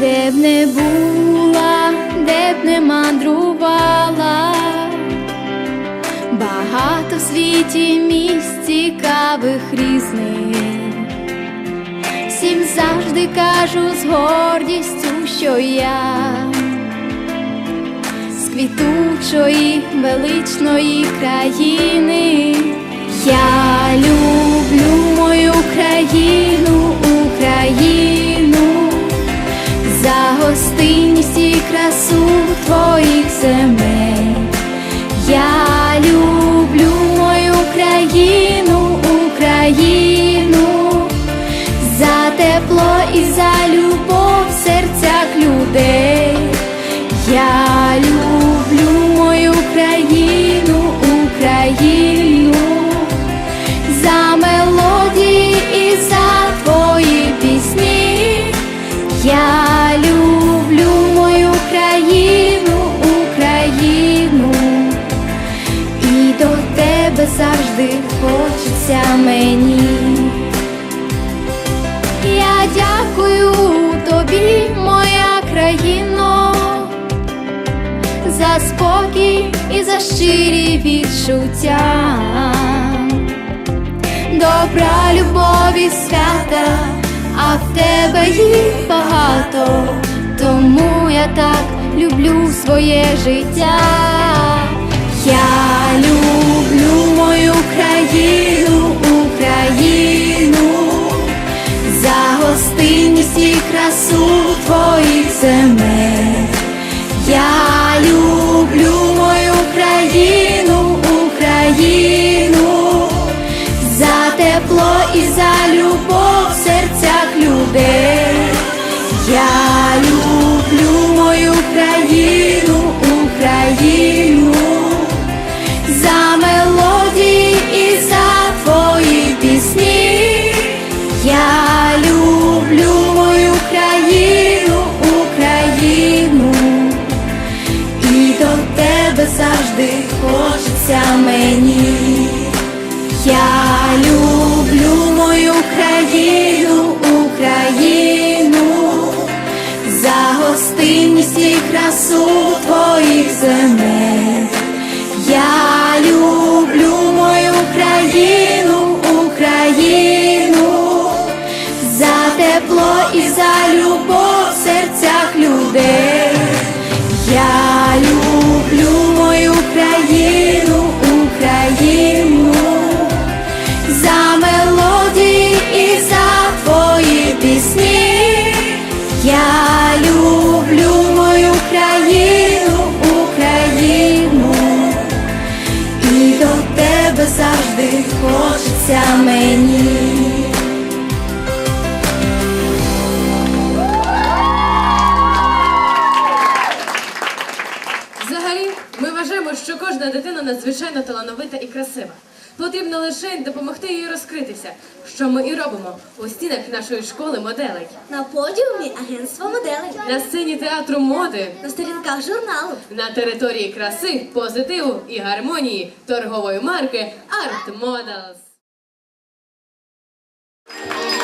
де б не була, де б не мандрувала, багато в світі місць цікавих різних, всім завжди кажу з гордістю, що я з квітучої величної країни я люблю. Земель. Я люблю мою країну, Україну, за тепло і за любов завжди хочеться мені. Я дякую тобі, моя країно, за спокій і за щирі відчуття, добра любові свята, а в тебе їх багато, тому я так люблю своє життя. Я люблю країну, Україну за гостинність і красу твоїх земель. Я люблю мою країну, Україну, за тепло і за любов в серцях людей. Я люблю мою країну, Україну, хочеться мені. Я люблю мою країну, Україну, за гостинність і красу твоїх земель. Я люблю мою країну, Україну, за тепло і за любов в серцях людей. Хочеться мені. Взагалі, ми вважаємо, що кожна дитина надзвичайно талановита і красива. Потрібно лише допомогти їй розкритися, що ми і робимо у стінах нашої школи моделей, На подіумі агентства моделей. на сцені театру моди, На сторінках журналу. на території краси, позитиву і гармонії торгової марки Art Models.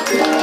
Дякую.